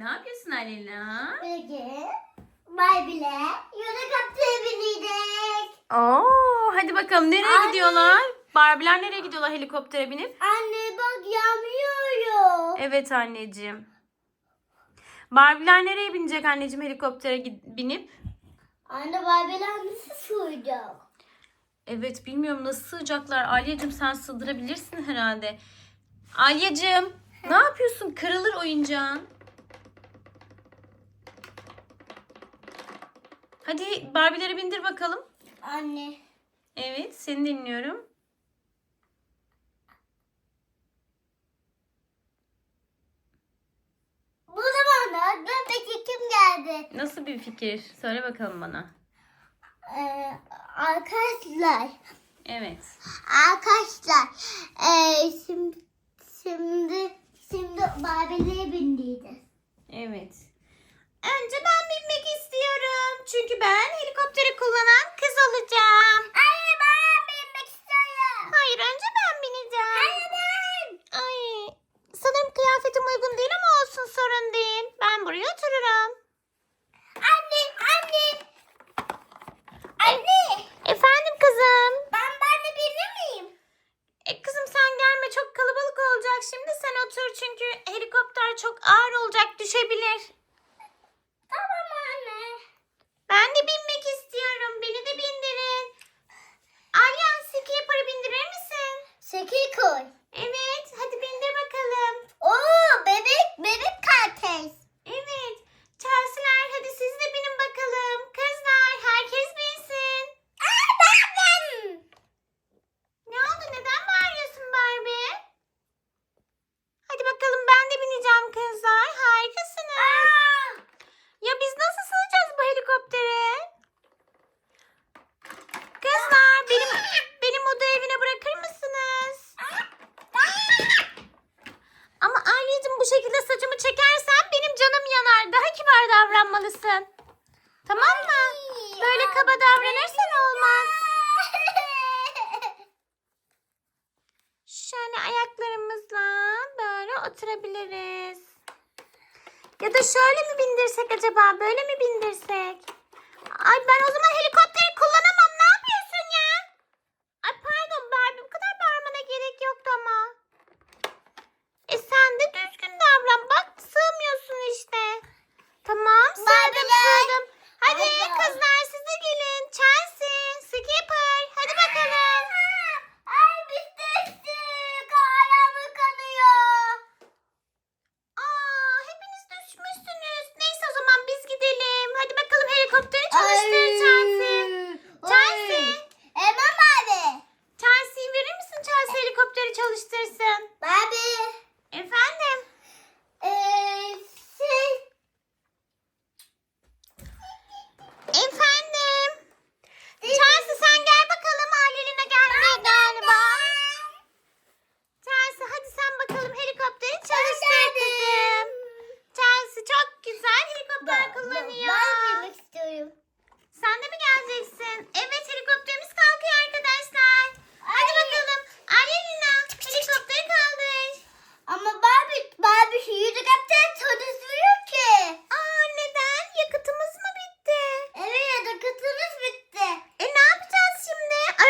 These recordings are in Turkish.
ne yapıyorsun Alina? Bugün Barbie'le yürek attığı binecek. Oo, hadi bakalım nereye Anne. gidiyorlar? Barbie'ler nereye gidiyorlar helikoptere binip? Anne bak yanıyorum. Evet anneciğim. Barbie'ler nereye binecek anneciğim helikoptere binip? Anne Barbie'ler nasıl sığacak? Evet bilmiyorum nasıl sığacaklar. Aliyacığım sen sığdırabilirsin herhalde. Aliyacığım ne yapıyorsun? Kırılır oyuncağın. Hadi Barbie'leri bindir bakalım. Anne. Evet seni dinliyorum. Bu zamanda peki kim geldi? Nasıl bir fikir? Söyle bakalım bana. Ee, arkadaşlar. Evet. Arkadaşlar. E, şimdi şimdi şimdi Barbie'lere bindiydi. Evet. Çünkü ben helikopteri kullanan kız olacağım. Seki koy. oturabiliriz. Ya da şöyle mi bindirsek acaba? Böyle mi bindirsek? Ay ben o zaman helikopter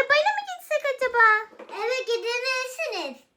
Arabayla mı gitsek acaba? Eve gidebilirsiniz.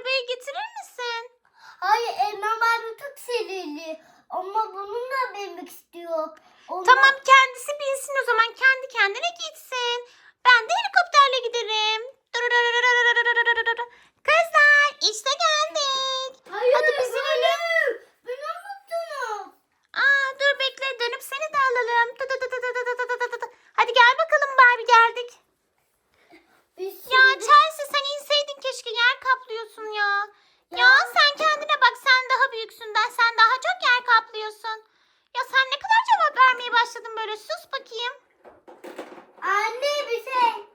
arabayı getirir misin? Hayır Elmam abi çok sinirli. Ama bununla binmek istiyor. Ondan... Tamam kendisi binsin o zaman. Kendi kendine gitsin. Ben de helikopterle giderim. Kızlar işte gel. yapıyorsun ya? Ya sen kendine bak sen daha büyüksün ben sen daha çok yer kaplıyorsun. Ya sen ne kadar cevap vermeye başladın böyle sus bakayım. Anne bir şey.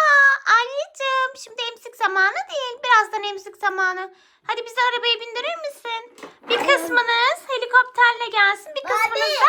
Aa anneciğim şimdi emzik zamanı değil birazdan emzik zamanı. Hadi bizi arabaya bindirir misin? Bir kısmınız helikopterle gelsin bir kısmınız da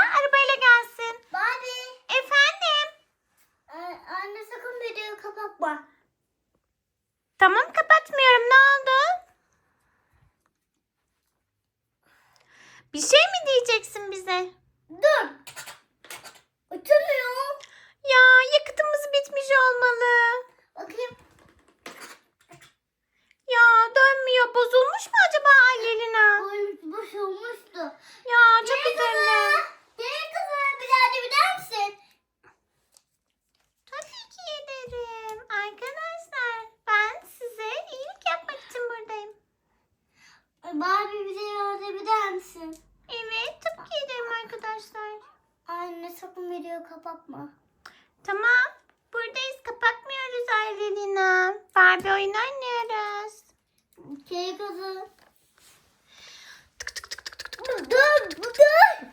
videoyu kapatma. Tamam. Buradayız. Kapatmıyoruz Aylina. Barbie oyun oynuyoruz. Keyif alın. Dur dur dur.